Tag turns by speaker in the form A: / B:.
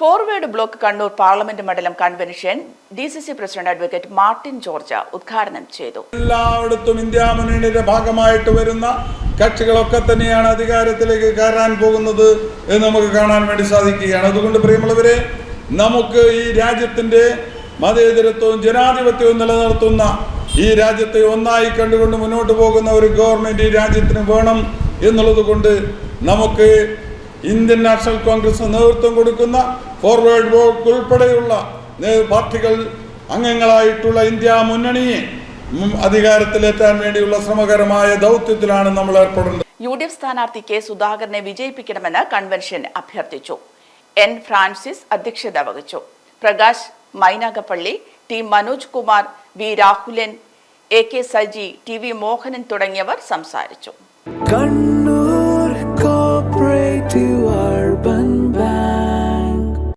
A: Forward block Kannur parliament മണ്ഡലം convention D C C president advocate Martin George ഉദ്ഘാടനം ചെയ്തു.
B: എല്ലായിടത്തും ഇന്ത്യ മുന്നണിയുടെ ഭാഗമായിട്ട് വരുന്ന കക്ഷികളൊക്കെ തന്നെയാണ് അധികാരത്തിലേക്ക് കയറാൻ പോകുന്നത് എന്ന് നമുക്ക് കാണാൻ വേണ്ടി സാധിക്കുകയാണ്. അതുകൊണ്ട് പ്രിയമുള്ളവരെ നമുക്ക് ഈ രാജ്യത്തിന്റെ മതേതരത്വവും ജനാധിപത്യവും നിലനിർത്തുന്ന ഈ രാജ്യത്തെ ഒന്നായി കണ്ടുകൊണ്ട് മുന്നോട്ട് പോകുന്ന ഒരു ഗവൺമെന്റ് ഈ രാജ്യത്തിന് വേണം എന്നുള്ളത് കൊണ്ട് നമുക്ക് ഇന്ത്യൻ നാഷണൽ കോൺഗ്രസ് നേതൃത്വം കൊടുക്കുന്ന ഫോർവേഡ് ബ്ലോക്ക് ഉൾപ്പെടെയുള്ള പാർട്ടികൾ അംഗങ്ങളായിട്ടുള്ള ഇന്ത്യ മുന്നണിയെ അധികാരത്തിലെത്താൻ വേണ്ടിയുള്ള ശ്രമകരമായ ദൗത്യത്തിലാണ് നമ്മൾ ഏർപ്പെടുന്നത്
A: യു ഡി എഫ് സ്ഥാനാർത്ഥി കെ സുധാകരനെ വിജയിപ്പിക്കണമെന്ന് കൺവെൻഷൻ അഭ്യർത്ഥിച്ചു. എൻ ഫ്രാൻസിസ് അധ്യക്ഷത വഹിച്ചു. Prakash Mainagappally T Manoj Kumar V Rahulan A K Saji T V Mohanan തുടങ്ങിയവർ സംസാരിച്ചു.
C: കണ്ണു